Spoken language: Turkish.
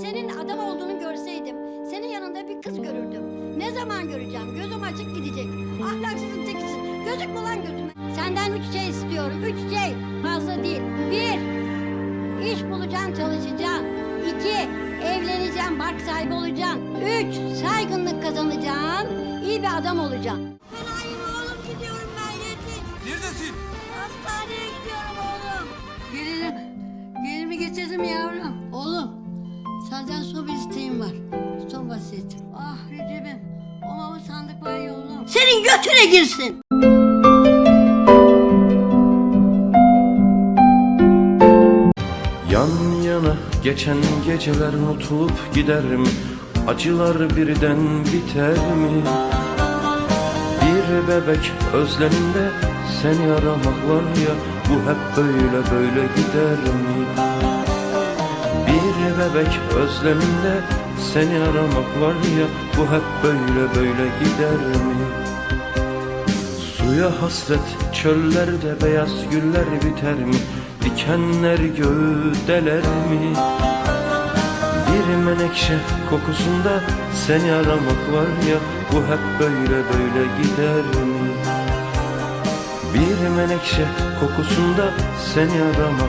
senin adam olduğunu görseydim, senin yanında bir kız görürdüm. Ne zaman göreceğim? Gözüm açık gidecek. Ahlaksızın tekisin. Gözükme lan gözüme. Senden üç şey istiyorum. Üç şey. Fazla değil. Bir, iş bulacaksın, çalışacaksın. İki, evleneceksin, bark sahibi olacaksın. Üç, saygınlık kazanacaksın. iyi bir adam olacaksın. Fenayım oğlum gidiyorum ben yetiş. Neredesin? Hastaneye gidiyorum oğlum. Gelirim. Gelimi getirdim yavrum. Oğlum senden son bir isteğim var. Son vasiyetim. Ah Recep'im. O mamı sandık var ya oğlum. Senin götüne girsin. Yan yana geçen geceler unutulup giderim Acılar birden biter mi? Bir bebek özleminde seni aramak var ya Bu hep böyle böyle gider mi? Bir bebek özleminde seni aramak var ya Bu hep böyle böyle gider mi? Suya hasret çöllerde beyaz güller biter mi? Dikenler göğü deler mi? Bir menekşe kokusunda seni aramak var ya Bu hep böyle böyle gider mi? Bir menekşe kokusunda seni aramak